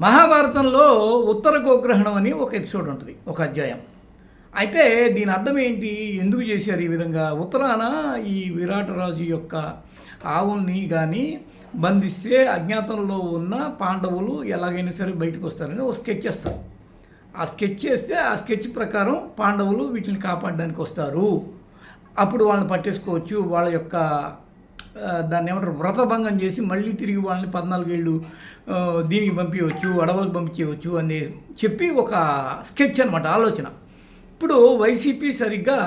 మహాభారతంలో ఉత్తర గోగ్రహణం అని ఒక ఎపిసోడ్ ఉంటుంది ఒక అధ్యాయం. అయితే దీని అర్థం ఏంటి? ఎందుకు చేశారు ఈ విధంగా? ఉత్తరాన ఈ విరాటరాజు యొక్క ఆవుల్ని కానీ బంధిస్తే అజ్ఞాతంలో ఉన్న పాండవులు ఎలాగైనా సరే బయటకు వస్తారని ఒక స్కెచ్ చేస్తారు. ఆ స్కెచ్ చేస్తే ఆ స్కెచ్ ప్రకారం పాండవులు వీటిని కాపాడడానికి వస్తారు. అప్పుడు వాళ్ళని పట్టేసుకోవచ్చు వాళ్ళ యొక్క దాన్ని ఏమంటారు వ్రతభంగం చేసి మళ్ళీ తిరిగి వాళ్ళని పద్నాలుగేళ్ళు దీనికి పంపించవచ్చు అడవులకు పంపించవచ్చు అని చెప్పి ఒక స్కెచ్ అనమాట ఆలోచన. ఇప్పుడు వైసీపీ సరిగ్గా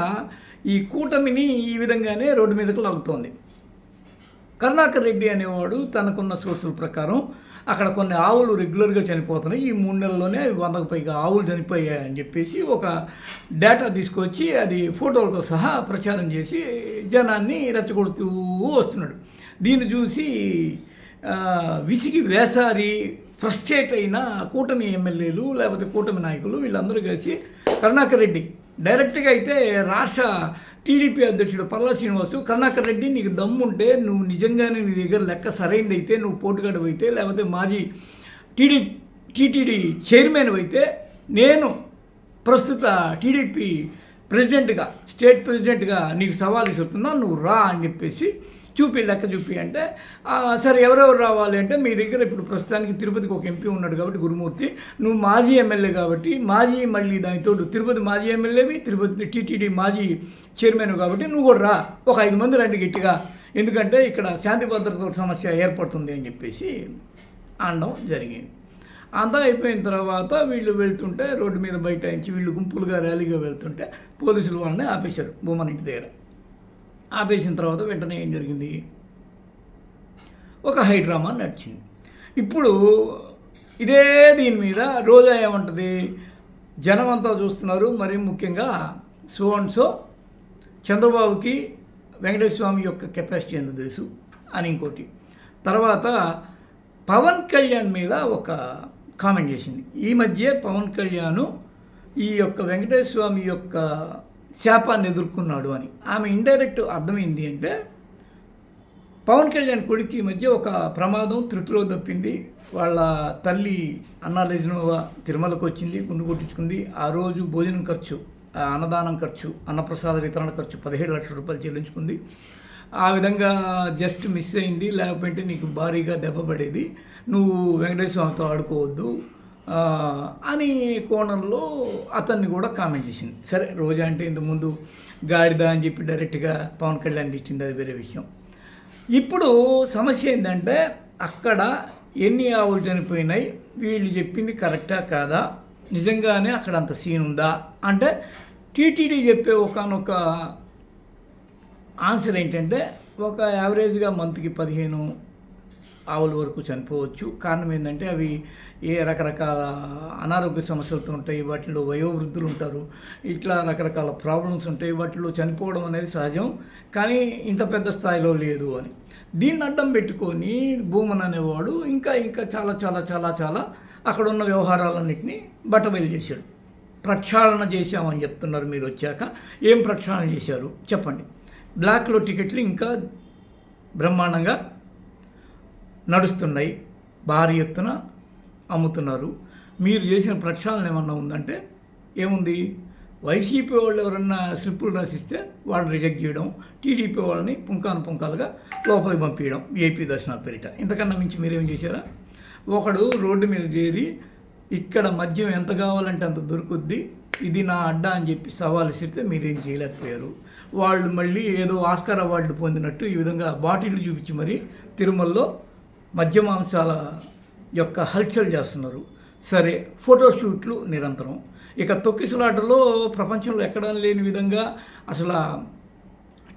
ఈ కూటమిని ఈ విధంగానే రోడ్డు మీదకు లాగుతోంది. కరుణాకర్ రెడ్డి అనేవాడు తనకున్న సోర్సుల ప్రకారం అక్కడ కొన్ని ఆవులు రెగ్యులర్గా చనిపోతున్నాయి. ఈ మూడు నెలల్లోనే వందకు పైగా ఆవులు చనిపోయాయి అని చెప్పేసి ఒక డేటా తీసుకొచ్చి అది ఫోటోలతో సహా ప్రచారం చేసి జనాన్ని రెచ్చగొడుతూ వస్తున్నాడు. దీన్ని చూసి విసిగి వేసారి ఫ్రస్ట్రేట్ అయిన కూటమి ఎమ్మెల్యేలు లేకపోతే కూటమి నాయకులు వీళ్ళందరూ కలిసి కరుణాకర్ రెడ్డి డైరెక్ట్గా అయితే రాష్ట్ర టీడీపీ అధ్యక్షుడు పల్లా శ్రీనివాసు కరుణాకర్ రెడ్డి నీకు దమ్ముంటే నువ్వు నిజంగానే నీ దగ్గర లెక్క సరైనది అయితే నువ్వు పోటుగాడు అయితే లేకపోతే మాజీ టీడీ టీటీడీ చైర్మన్ అయితే నేను ప్రస్తుత టీడీపీ ప్రెసిడెంట్గా స్టేట్ ప్రెసిడెంట్గా నీకు సవాల్ ఇస్తున్నా నువ్వు రా అని చెప్పేసి చూపి లెక్క చూపి అంటే సరే ఎవరెవరు రావాలి? అంటే మీ దగ్గర ఇప్పుడు ప్రస్తుతానికి తిరుపతికి ఒక ఎంపీ ఉన్నాడు కాబట్టి గురుమూర్తి. నువ్వు మాజీ ఎమ్మెల్యే కాబట్టి మాజీ మళ్ళీ దానితో తిరుపతి మాజీ ఎమ్మెల్యేవి తిరుపతి టీటీడీ మాజీ చైర్మన్ కాబట్టి నువ్వు కూడా రా. ఒక ఐదు మంది రండి గట్టిగా. ఎందుకంటే ఇక్కడ శాంతి భద్రత సమస్య ఏర్పడుతుంది అని చెప్పేసి అనడం జరిగింది. అంతా అయిపోయిన తర్వాత వీళ్ళు వెళ్తుంటే రోడ్డు మీద బయట నుంచి వీళ్ళు గుంపులుగా ర్యాలీగా వెళ్తుంటే పోలీసులు వాళ్ళని ఆపేశారు భూమన్ ఇంటి దగ్గర. ఆపేసిన తర్వాత వెంటనే ఏం జరిగింది? ఒక హైడ్రామా నడిచింది. ఇప్పుడు ఇదే దీని మీద రోజా ఏమంటుంది? జనం అంతా చూస్తున్నారు. మరి ముఖ్యంగా సో అండ్ సో చంద్రబాబుకి వెంకటేశ్వర స్వామి యొక్క కెపాసిటీ ఎంత తెలుసు అని ఇంకోటి. తర్వాత పవన్ కళ్యాణ్ మీద ఒక కామెంట్ చేసింది. ఈ మధ్య పవన్ కళ్యాణ్ ఈ యొక్క వెంకటేశ్వర స్వామి యొక్క శాపాన్ని ఎదుర్కొన్నాడు అని. ఆమె ఇండైరెక్ట్ అర్థమైంది అంటే పవన్ కళ్యాణ్ కొడుకు ఈ మధ్య ఒక ప్రమాదం త్రుటిలో తప్పింది. వాళ్ళ తల్లి అన్నాలేజనోవా తిరుమలకు వచ్చింది గుండు కొట్టించుకుంది. ఆ రోజు భోజనం ఖర్చు ఆ అన్నదానం ఖర్చు అన్నప్రసాద వితరణ ఖర్చు పదిహేడు లక్షల రూపాయలు చెల్లించుకుంది. ఆ విధంగా జస్ట్ మిస్ అయింది. లేకపోతే నీకు భారీగా దెబ్బ పడేది. నువ్వు వెంకటేశ్వర స్వామితో ఆడుకోవద్దు. అని కోణంలో అతన్ని కూడా కామెంట్ చేసింది. సరే రోజా అంటే ఇంతకుముందు గాడిద అని చెప్పి డైరెక్ట్గా పవన్ కళ్యాణ్ ఇచ్చింది అది వేరే విషయం. ఇప్పుడు సమస్య ఏంటంటే అక్కడ ఎన్ని ఆవులు చనిపోయినాయి వీళ్ళు చెప్పింది కరెక్టా కాదా నిజంగానే అక్కడ అంత సీన్ ఉందా అంటే టీటీడీ చెప్పే ఒకనొక ఆన్సర్ ఏంటంటే ఒక యావరేజ్గా మంత్కి పదిహేను ఆవుల వరకు చనిపోవచ్చు. కారణం ఏంటంటే అవి ఏ రకరకాల అనారోగ్య సమస్యలతో ఉంటాయి వాటిలో వయోవృద్ధులు ఉంటారు. ఇట్లా రకరకాల ప్రాబ్లమ్స్ ఉంటాయి వాటిలో చనిపోవడం అనేది సహజం. కానీ ఇంత పెద్ద స్థాయిలో లేదు అని. దీన్ని అడ్డం పెట్టుకొని భూమన్ అనేవాడు ఇంకా ఇంకా చాలా చాలా చాలా చాలా అక్కడ ఉన్న వ్యవహారాలన్నింటినీ బట్టబయలు చేశాడు. ప్రక్షాళన చేశామని చెప్తున్నారు మీరు వచ్చాక. ఏం ప్రక్షాళన చేశారు? చెప్పండి. బ్లాక్లో టికెట్లు ఇంకా బ్రహ్మాండంగా నడుస్తున్నాయి భారీ ఎత్తున అమ్ముతున్నారు. మీరు చేసిన ప్రక్షాళన ఏమన్నా ఉందంటే ఏముంది? వైసీపీ వాళ్ళు ఎవరన్నా స్లిప్పులు రాసిస్తే వాళ్ళు రిజెక్ట్ చేయడం టీడీపీ వాళ్ళని పుంకాను పుంకాలుగా లోపలికి పంపించడం ఏపీ దర్శన పేరిట. ఇంతకన్నా మించి మీరేం చేశారా? ఒకడు రోడ్డు మీద చేరి ఇక్కడ మద్యం ఎంత కావాలంటే అంత దొరుకుద్ది ఇది నా అడ్డా అని చెప్పి సవాల్ ఇస్తే మీరేం చేయలేకపోయారు. వాళ్ళు మళ్ళీ ఏదో ఆస్కార్ అవార్డు పొందినట్టు ఈ విధంగా బాటిల్ చూపించి మరి తిరుమలలో మద్య మాంసాల యొక్క హల్చల్ చేస్తున్నారు. సరే ఫోటోషూట్లు నిరంతరం. ఇక తొక్కిసలాటలో ప్రపంచంలో ఎక్కడా లేని విధంగా అసలు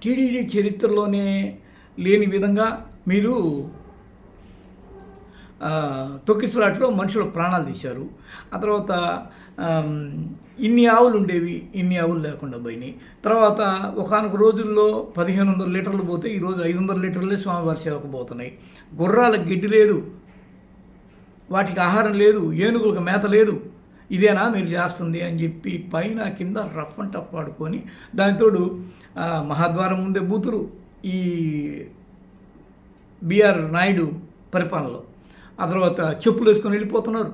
టీడీడీ చరిత్రలోనే లేని విధంగా మీరు తొక్కిసలాట్లో మనుషులు ప్రాణాలు తీశారు. ఆ తర్వాత ఇన్ని ఆవులు ఉండేవి ఇన్ని ఆవులు లేకుండా పోయినాయి. తర్వాత ఒకనొక రోజుల్లో పదిహేను వందల లీటర్లు పోతే ఈరోజు ఐదు వందల లీటర్లే స్వామివారి సేవకు పోతున్నాయి. గుర్రాలకు గిడ్డి లేదు. వాటికి ఆహారం లేదు. ఏనుగులకు మేత లేదు. ఇదేనా మీరు చేస్తుంది అని చెప్పి పైన కింద రఫ్ అండ్ టఫ్ వాడుకొని దానితోడు మహాద్వారం ముందే బూతురు ఈ బిఆర్ నాయుడు పరిపాలనలో. ఆ తర్వాత చెప్పులు వేసుకొని వెళ్ళిపోతున్నారు.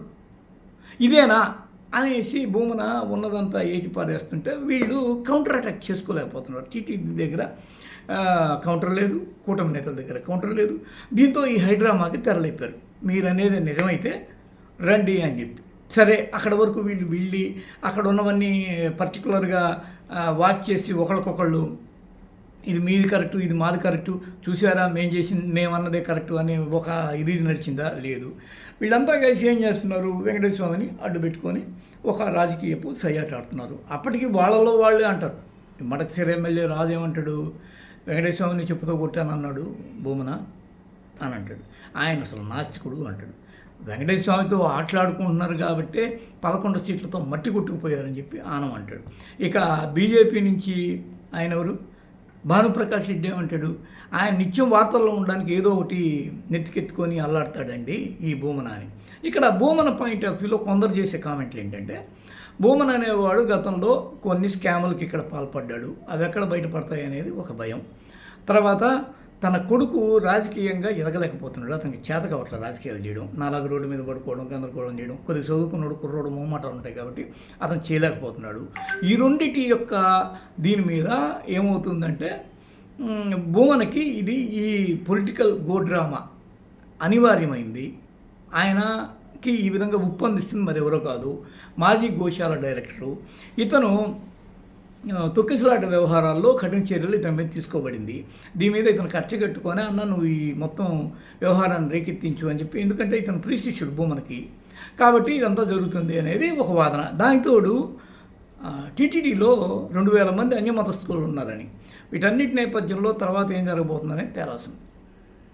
ఇదేనా అనేసి భూమన ఉన్నదంతా ఏకి పారేస్తుంటే వీళ్ళు కౌంటర్ అటాక్ చేసుకోలేకపోతున్నారు. టీటీడీ దగ్గర కౌంటర్ లేదు కూటమి నేతల దగ్గర కౌంటర్ లేదు. దీంతో ఈ హైడ్రామాకి తెరలేపారు. మీరు అనేది నిజమైతే రండి అని చెప్పి. సరే అక్కడ వరకు వీళ్ళు వెళ్ళి అక్కడ ఉన్నవన్నీ పర్టికులర్గా వాచ్ చేసి ఒకరికొకళ్ళు ఇది మీది కరెక్టు ఇది మాది కరెక్టు చూసారా మేము చేసింది మేమన్నదే కరెక్టు అనే ఒక ఇది నడిచిందా? లేదు. వీళ్ళంతా కలిసి ఏం చేస్తున్నారు? వెంకటేశ్వర స్వామిని అడ్డు పెట్టుకొని ఒక రాజకీయపు సయ్యాటాడుతున్నారు అప్పటికి వాళ్ళలో వాళ్ళే అంటారు. మడకసిరి ఎమ్మెల్యే రాజు ఏమంటాడు వెంకటేశ్వర స్వామిని చెప్పుతో కొట్టానన్నాడు భూమన అని అంటాడు. ఆయన అసలు నాస్తికుడు అంటాడు. వెంకటేశ్వర స్వామితో ఆటలాడుకుంటున్నారు కాబట్టి పదకొండు సీట్లతో మట్టి కొట్టుకుపోయారని చెప్పి ఆనం అంటాడు. ఇక బీజేపీ నుంచి ఆయన ఎవరు? భానుప్రకాష్ రెడ్డి ఏమంటాడు? ఆయన నిత్యం వార్తల్లో ఉండడానికి ఏదో ఒకటి నెత్తికెత్తుకొని అల్లాడతాడండి ఈ భూమన అని ఇక్కడ భూమన పాయింట్ ఆఫ్ వ్యూలో కొందరు చేసే కామెంట్లు ఏంటంటే భూమన్ అనేవాడు గతంలో కొన్ని స్కాములకి ఇక్కడ పాల్పడ్డాడు. అవి ఎక్కడ బయటపడతాయి అనేది ఒక భయం. తర్వాత తన కొడుకు రాజకీయంగా ఎదగలేకపోతున్నాడు. అతనికి చేత కావట్లేదు రాజకీయాలు చేయడం. నాలుగు రోడ్డు మీద పడుకోవడం గందరగోళం చేయడం కొద్దిగా చదువుకున్నాడు కుర్రోడు మోమాటాలు ఉంటాయి కాబట్టి అతను చేయలేకపోతున్నాడు. ఈ రెండిటి యొక్క దీని మీద ఏమవుతుందంటే భూమనకి ఇది ఈ పొలిటికల్ గో డ్రామా అనివార్యమైంది. ఆయనకి ఈ విధంగా ఉప్పందిస్తుంది మరి ఎవరో కాదు. మాజీ గోశాల డైరెక్టరు. ఇతను తొక్కిసలాట వ్యవహారాల్లో కఠిన చర్యలు ఇతని మీద తీసుకోబడింది. దీని మీద ఇతను ఖర్చు కట్టుకొని అన్న నువ్వు ఈ మొత్తం వ్యవహారాన్ని రేకెత్తించు అని చెప్పి ఎందుకంటే ఇతను ప్రీశిష్యుడు భూమనకి. కాబట్టి ఇదంతా జరుగుతుంది అనేది ఒక వాదన. దానితోడు టీటీడీలో రెండు వేల మంది అన్యమతస్థులు ఉన్నారని. వీటన్నిటి నేపథ్యంలో తర్వాత ఏం జరగబోతుందనేది తేలాల్సింది